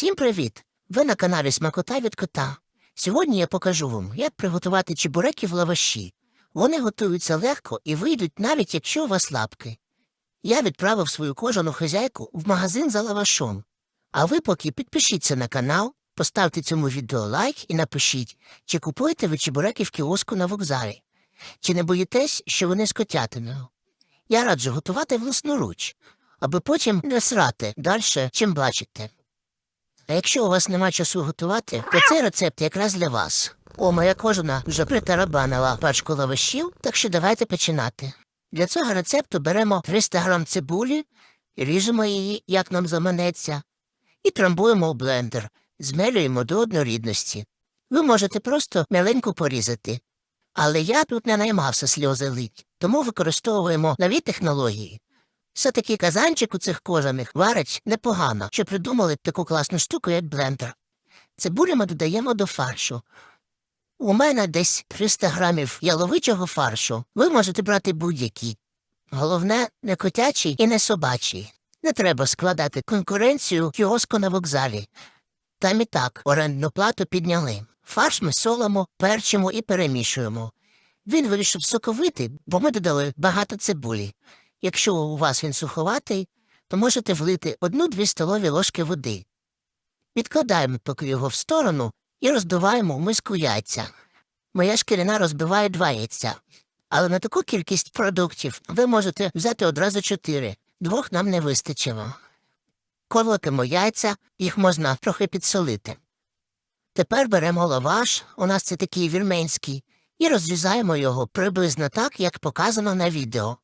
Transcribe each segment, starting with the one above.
Всім привіт! Ви на каналі Смакота від кота. Сьогодні я покажу вам, як приготувати чебуреки в лаваші. Вони готуються легко і вийдуть навіть якщо у вас лапки. Я відправив свою кожану хазяйку в магазин за лавашом. А ви поки підпишіться на канал, поставте цьому відео лайк і напишіть, чи купуєте ви чебуреки в кіоску на вокзалі. Чи не боїтесь, що вони з? Я раджу готувати власноруч, аби потім не срати далі, чим бачите. А якщо у вас нема часу готувати, то цей рецепт якраз для вас. О, моя кожана вже притарабанила пачку лавашів, так що давайте починати. Для цього рецепту беремо 300 грам цибулі, ріжемо її, як нам заманеться, і трамбуємо у блендер, змелюємо до однорідності. Ви можете просто меленько порізати. Але я тут не наймався сльози лить, тому використовуємо нові технології. Все-таки казанчик у цих кожаних варить непогано, що придумали таку класну штуку, як блендер. Цибулю ми додаємо до фаршу. У мене десь 300 грамів яловичого фаршу. Ви можете брати будь-який. Головне, не котячий і не собачий. Не треба складати конкуренцію кіоску на вокзалі. Там і так орендну плату підняли. Фарш ми солимо, перчимо і перемішуємо. Він вирішив соковитий, бо ми додали багато цибулі. Якщо у вас він суховатий, то можете влити одну-дві столові ложки води. Відкладаємо поки його в сторону і роздуваємо в миску яйця. Моя шкірина розбиває два яйця. Але на таку кількість продуктів ви можете взяти одразу чотири, двох нам не вистачило. Колотимо яйця, їх можна трохи підсолити. Тепер беремо лаваш, у нас це такий вірменський, і розрізаємо його приблизно так, як показано на відео.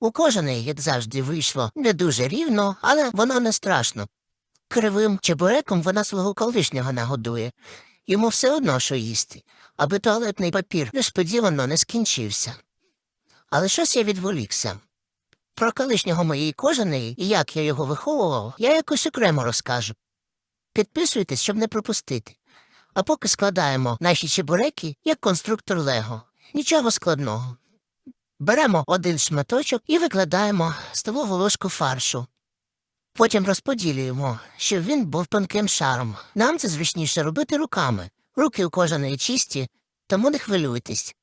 У кожаної, як завжди, вийшло не дуже рівно, але воно не страшно. Кривим чебуреком вона свого колишнього нагодує. Йому все одно, що їсти, аби туалетний папір несподівано не скінчився. Але щось я відволікся. Про колишнього моєї кожаної і як я його виховував, я якось окремо розкажу. Підписуйтесь, щоб не пропустити. А поки складаємо наші чебуреки як конструктор Лего. Нічого складного. Беремо один шматочок і викладаємо столову ложку фаршу. Потім розподілюємо, щоб він був тонким шаром. Нам це зручніше робити руками. Руки у кожаної чисті, тому не хвилюйтесь.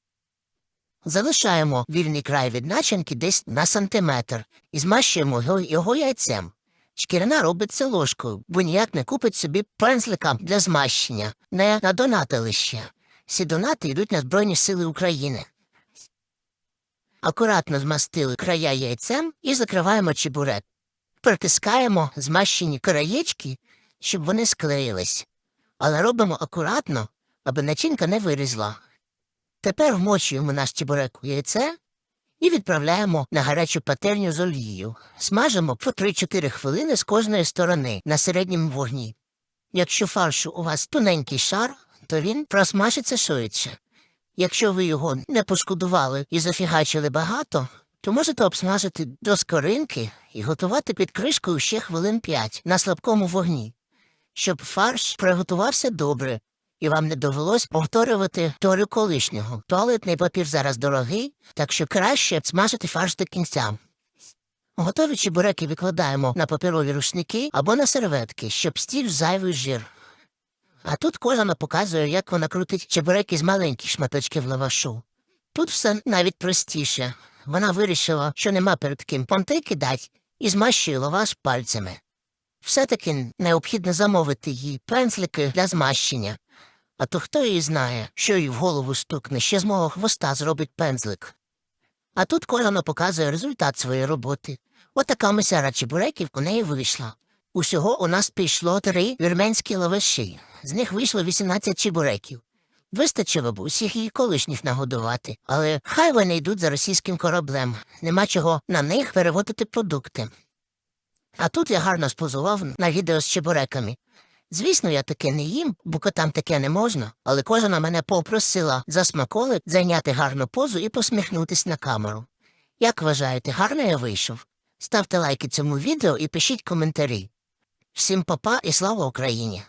Залишаємо вільний край від начинки десь на сантиметр і змащуємо його, яйцем. Шкірина робить це ложкою, бо ніяк не купить собі пензлика для змащення, не на донатилище. Всі донати йдуть на Збройні Сили України. Акуратно змастили края яйцем і закриваємо чебурек. Притискаємо змащені краєчки, щоб вони склеїлись. Але робимо акуратно, аби начинка не вирізла. Тепер вмочуємо наш чебурек у яйце і відправляємо на гарячу пательню з олією. Смажимо по 3-4 хвилини з кожної сторони на середньому вогні. Якщо фаршу у вас тоненький шар, то він просмажиться швидше. Якщо ви його не пошкодували і зафігачили багато, то можете обсмажити до скоринки і готувати під кришкою ще хвилин 5 на слабкому вогні, щоб фарш приготувався добре, і вам не довелось повторювати торю колишнього. Туалетний папір зараз дорогий, так що краще смажити фарш до кінця. Готові чебуреки викладаємо на паперові рушники або на серветки, щоб стіг зайвий жир. А тут кожана показує, як вона крутить чебуреки з маленьких шматочків лавашу. Тут все навіть простіше. Вона вирішила, що нема перед ким понти кидать, і змащує лаваш пальцями. Все-таки необхідно замовити їй пензлики для змащення. А то хто її знає, що їй в голову стукне, ще з мого хвоста зробить пензлик. А тут кожна показує результат своєї роботи. Отака мисяра чебуреків у неї вийшла. Усього у нас пішло три вірменські лаваші. З них вийшло 18 чебуреків. Вистачило б усіх її колишніх нагодувати, але хай вони йдуть за російським кораблем. Нема чого на них переводити продукти. А тут я гарно спозував на відео з чебуреками. Звісно, я таке не їм, бо котам таке не можна, але кожна мене попросила за смаколик зайняти гарну позу і посміхнутись на камеру. Як вважаєте, гарно я вийшов? Ставте лайки цьому відео і пишіть коментарі. Всім папа і слава Україні!